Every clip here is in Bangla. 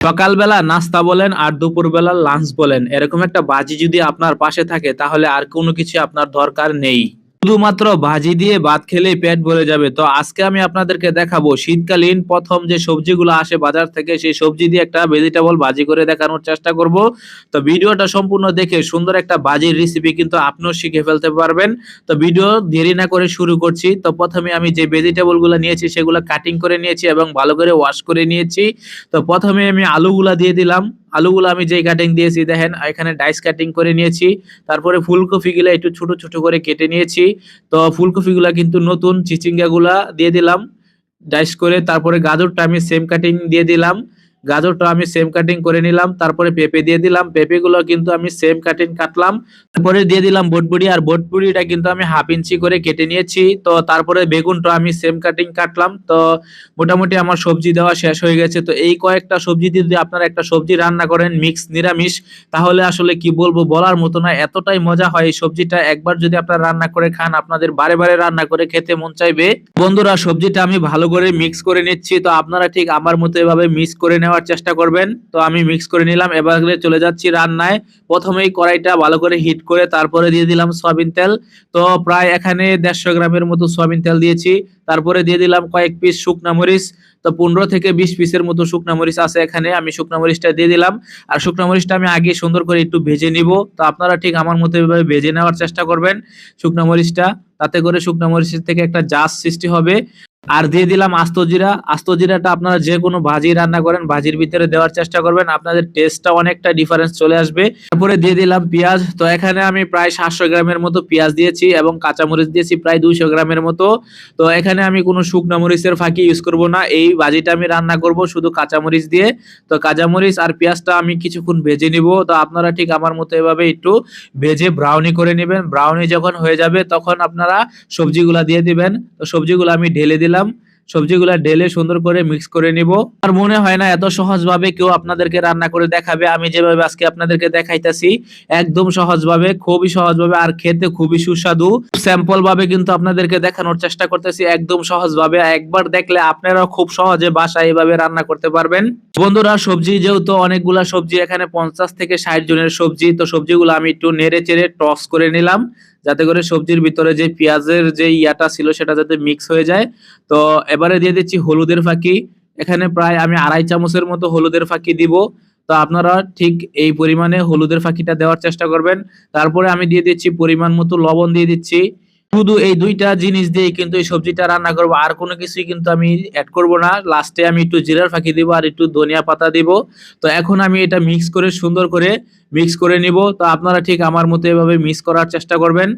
সকালবেলা নাস্তা বলেন আর দুপুরবেলা লাঞ্চ বলেন, এরকম একটা বাজি যদি আপনার পাশে থাকে, তাহলে আর কোনো কিছু আপনার দরকার নেই। শুধুমাত্র ভাজি দিয়ে ভাত খেলেই পেট ভরে যাবে। তো আজকে আমি আপনাদেরকে দেখাবো শীতকালীন প্রথম যে সবজিগুলো আসে বাজার থেকে, সেই সবজি দিয়ে একটা ভেজিটেবল ভাজি করে দেখানোর চেষ্টা করব। তো ভিডিওটা সম্পূর্ণ দেখে সুন্দর একটা ভাজির রেসিপি কিন্তু আপনিও শিখে ফেলতে পারবেন। তো ভিডিও দেরি না করে শুরু করছি। তো প্রথমে আমি যে ভেজিটেবলগুলো নিয়েছি, সেগুলো কাটিং করে নিয়েছি এবং ভালো করে ওয়াশ করে নিয়েছি। তো প্রথমে আমি আলুগুলা দিয়ে দিলাম। আলুগুলো আমি যেই কাটিং দিয়েছি, দেখেন, এখানে ডাইস কাটিং করে নিয়েছি। তারপরে ফুলকপিগুলো একটু ছোট ছোট করে কেটে নিয়েছি। তো ফুলকপিগুলা কিন্তু নতুন চিচিঙ্গাগুলা দিয়ে দিলাম। ডাইস করে তারপরে গাজরটা আমি সেম কাটিং দিয়ে দিলাম। গাজরটা আমি সেম কাটিং করে নিলাম, তারপরে পেঁপে দিয়ে দিলাম, পেঁপেগুলো কিন্তু আমি সেম কাটিং কাটলাম, তারপরে দিয়ে দিলাম বটবুড়ি, আর বটবুড়িটা কিন্তু আমি হাফ ইঞ্চি করে কেটে নিয়েছি, তো তারপরে বেগুনটা আমি সেম কাটিং কাটলাম, তো মোটামুটি আমার সবজি দেওয়া শেষ হয়ে গেছে, তো এই কয়েকটা সবজি দিয়ে যদি আপনারা একটা সবজি রান্না করেন মিক্স নিরামিষ, তাহলে আসলে কি বলব বলার মতো না, এতটাই মজা হয় এই সবজিটা, একবার যদি আপনারা রান্না করে খান, আপনাদের বারে বারে রান্না করে খেতে মন চাইবে। বন্ধুরা, সবজিটা আমি ভালো করে মিক্স করে নিচ্ছি, তো আপনারা ঠিক আমার মতো এভাবে মিক্স করে নেওয়ার চেষ্টা করবেন। তো আমি মিক্স করে নিলাম। এবার চলে যাচ্ছি রান্নায়। প্রথমেই কড়াইটা ভালো করে হিট করে তারপরে দিয়ে দিলাম সয়াবিন তেল। তো প্রায় এখানে দেড়শো গ্রামের মতো সয়াবিন তেল দিয়েছি। তারপরে দিয়ে দিলাম কয়েক পিস শুকনা মরিচ। তো পনেরো থেকে বিশ পিসের মতো শুকনা মরিচ আছে এখানে। আমি শুকনা মরিচটা দিয়ে দিলাম। আর শুকনা মরিচটা আমি আগে সুন্দর করে একটু ভেজে নিব। তো আপনারা ঠিক আমার মতো এভাবে ভেজে নেওয়ার চেষ্টা করবেন শুকনা মরিচটা। তাতে করে শুকনা মরিচের থেকে একটা জাস সৃষ্টি হবে। আর দিয়ে দিলাম আস্ত জিরা। আস্ত জিরাটা আপনারা যে কোনো ভাজি রান্না করেন, ভাজির ভিতরে দেওয়ার চেষ্টা করবেন। আপনাদের টেস্টটা অনেকটা ডিফারেন্স চলে আসবে। তারপরে দিয়ে দিলাম পেঁয়াজ। তো এখানে আমি প্রায় সাতশো গ্রামের মতো পেঁয়াজ দিয়েছি এবং কাঁচামরিচ দিয়েছি প্রায় দুইশো গ্রামের মতো। তো এখানে আমি কোনো শুকনো মরিচের ফাঁকি ইউজ করব না। এই ভাজিটা আমি রান্না করব শুধু কাঁচামরিচ দিয়ে। তো কাঁচামরিচ আর পেঁয়াজটা আমি কিছুক্ষণ ভেজে নিব। তো আপনারা ঠিক আমার মতো এভাবে একটু ভেজে ব্রাউনি করে নেবেন। ব্রাউনি যখন হয়ে যাবে তখন আপনারা সবজিগুলা দিয়ে দিবেন। তো সবজিগুলো আমি ঢেলে দিলাম। সবজিগুলা ঢেলে সুন্দর করে মিক্স করে নিব। আর মনে হয় না এত সহজভাবে কেউ আপনাদেরকে রান্না করে দেখাবে। আমি যেভাবে আজকে আপনাদেরকে দেখাইতাছি, একদম সহজভাবে, খুবই সহজভাবে আর খেতে খুবই সুস্বাদু। স্যাম্পল ভাবে কিন্তু আপনাদেরকে দেখানোর চেষ্টা করতেছি, একদম সহজভাবে। একবার দেখলে আপনারাও খুব সহজে বাসায় এভাবে রান্না করতে পারবেন। বন্ধুরা, সবজি যেহেতু অনেকগুলা সবজি, এখানে পঞ্চাশ থেকে ষাট জনের সবজি, তো সবজিগুলো আমি একটু নেড়ে চেড়ে টস করে নিলাম। যাতে করে সবজির ভিতরে যে পেঁয়াজের যে ইয়াটা ছিল সেটা যাতে মিক্স হয়ে যায়। তো এবারে দিয়ে দিচ্ছি হলুদের ফাঁকি। এখানে প্রায় আমি আড়াই চামচের মতো হলুদের ফাঁকি দিব। তো আপনারা ঠিক এই পরিমাণে হলুদের ফাঁকিটা দেওয়ার চেষ্টা করবেন। তারপরে আমি দিয়ে দিচ্ছি পরিমাণ মতো লবণ দিয়ে দিচ্ছি। শুধু এই দুইটা জিনিস দিয়ে কিন্তু এই সবজিটা রান্না করব। আর কোনো কিছুই কিন্তু আমি অ্যাড করব না। লাস্টে আমি একটু জিরার ফাঁকি দিব আর একটু ধনিয়া পাতা দিব। তো এখন আমি এটা মিক্স করে, সুন্দর করে মিক্স করে নিব। তো আপনারা ঠিক আমার মতো এভাবে মিক্স করার চেষ্টা করবেন।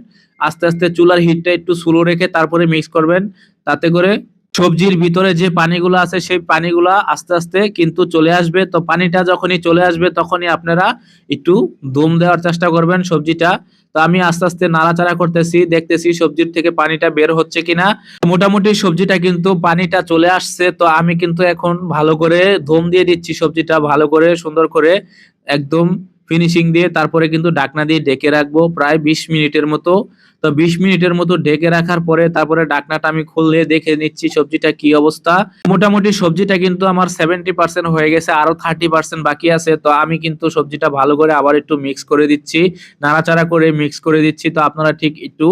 আস্তে আস্তে চুলার হিটটা একটু স্লো রেখে তারপরে মিক্স করবেন। তাতে করে সবজির ভিতরে যে পানিগুলো আছে, সেই পানিগুলা আস্তে আস্তে কিন্তু চলে আসবে। তো পানিটা যখনই চলে আসবে, তখনই আপনারা একটু দম দেওয়ার চেষ্টা করবেন সবজিটা। তো আমি আস্তে আস্তে নাড়াচাড়া করতেছি, দেখতেছি সবজির থেকে পানিটা বের হচ্ছে কিনা। মোটামুটি সবজিটা কিন্তু পানিটা চলে আসছে, তো আমি কিন্তু এখন ভালো করে দম দিয়ে দিচ্ছি সবজিটা, ভালো করে, সুন্দর করে একদম ফিনিশিং দিয়ে তারপরে কিন্তু ডাকনা দিয়ে ডেকে রাখব। প্রায় বিশ মিনিটের মতো তো বিশ মিনিটের মতো ডেকে রাখার পরে তারপরে ডাকনাটা আমি খুললে দেখে নিচ্ছি সবজিটা কি অবস্থা। মোটামুটি সবজিটা কিন্তু আমার সেভেন্টি পার্সেন্ট হয়ে গেছে, আরও থার্টি পার্সেন্ট বাকি আছে। তো আমি কিন্তু সবজিটা ভালো করে আবার একটু মিক্স করে দিচ্ছি, নাড়াচাড়া করে মিক্স করে দিচ্ছি। তো আপনারা ঠিক একটু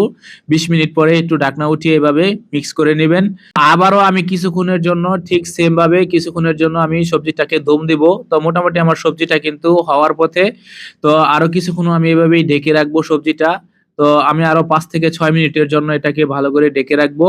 বিশ মিনিট পরে একটু ডাকনা উঠিয়ে এভাবে মিক্স করে নেবেন। আবারও আমি কিছুক্ষণের জন্য ঠিক সেম ভাবে কিছুক্ষণের জন্য আমি সবজিটাকে দম দিব। তো মোটামুটি আমার সবজিটা কিন্তু হওয়ার পথে তো আরও কিছুক্ষণ আমি এভাবেই ঢেকে রাখব সবজিটা। তো আমি আরও পাঁচ থেকে ছয় মিনিটের জন্য এটাকে ভালো করে ডেকে রাখব।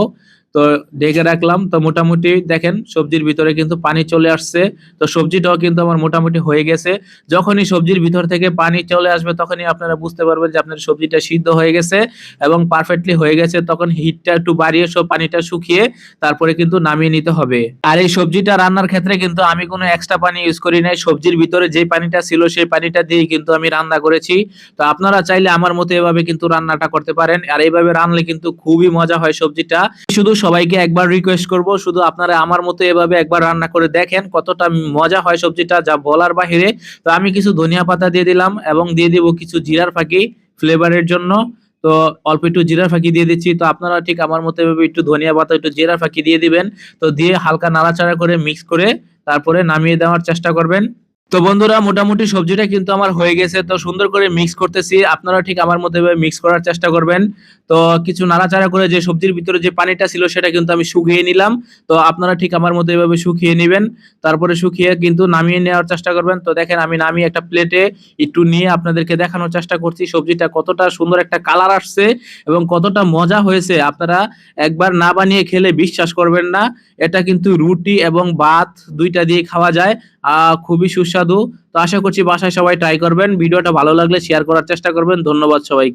তো ডেকে রাখলাম। তো মোটামুটি দেখেন, সবজির ভিতরে কিন্তু পানি চলে আসছে। তো সবজিটাও কিন্তু আমার মোটামুটি হয়ে গেছে। যখনই সবজির ভিতর থেকে পানি চলে আসবে, তখনই আপনারা বুঝতে পারবেন যে আপনার সবজিটা সিদ্ধ হয়ে গেছে এবং পারফেক্টলি হয়ে গেছে। তখন হিটটা একটু বাড়িয়ে সব পানিটা শুকিয়ে তারপরে কিন্তু নামিয়ে নিতে হবে। আর এই সবজিটা রান্নার ক্ষেত্রে কিন্তু আমি কোনো এক্সট্রা পানি ইউজ করি নাই। সবজির ভিতরে যে পানিটা ছিল, সেই পানিটা দিয়েই কিন্তু আমি রান্না করেছি। তো আপনারা চাইলে আমার মতো এভাবে কিন্তু রান্নাটা করতে পারেন। আর এইভাবে রান্নলে কিন্তু খুবই মজা হয় সবজিটা। শুধু সবাইকে একবার রিকোয়েস্ট করব, শুধু আপনারা আমার মতো এভাবে একবার রান্না করে দেখেন কতটা মজা হয় সবজিটা যা বলার বাহিরে। তো আমি কিছু ধনিয়া পাতা দিয়ে দিলাম এবং দিয়ে দিব কিছু জিরার ফাঁকি ফ্লেভারের জন্য। তো অল্প একটু জিরা ফাঁকি দিয়ে দিচ্ছি। তো আপনারা ঠিক আমার মতো এভাবে একটু ধনিয়া পাতা, একটু জিরার ফাঁকি দিয়ে দিবেন। তো দিয়ে হালকা নাড়াচাড়া করে মিক্স করে তারপরে নামিয়ে দেওয়ার চেষ্টা করবেন। তো বন্ধুরা, মোটামুটি সবজিটা কিন্তু আমার হয়ে গেছে। তো সুন্দর করে মিক্স করতেছি। আপনারা ঠিক আমার মতো মিক্স করার চেষ্টা করবেন। তো কিছু নাড়াচাড়া করে যে সবজির ভিতরে যে পানিটা ছিল, সেটা কিন্তু আমি শুকিয়ে নিলাম। তো আপনারা ঠিক আমার মতো এভাবে শুকিয়ে নেবেন। তারপরে শুকিয়ে কিন্তু নামিয়ে নেওয়ার চেষ্টা করবেন। তো দেখেন, আমি নামিয়ে একটা প্লেটে একটু নিয়ে আপনাদেরকে দেখানোর চেষ্টা করছি। সবজিটা কতটা সুন্দর একটা কালার আসছে এবং কতটা মজা হয়েছে। আপনারা একবার না বানিয়ে খেলে বিশ্বাস করবেন না। এটা কিন্তু রুটি এবং ভাত দুইটা দিয়ে খাওয়া যায়। খুবই সুস্বাদু তো আশা করছি বাসায় সবাই ট্রাই করবেন। ভিডিওটা ভালো লাগলে শেয়ার করার চেষ্টা করবেন। ধন্যবাদ সবাইকে।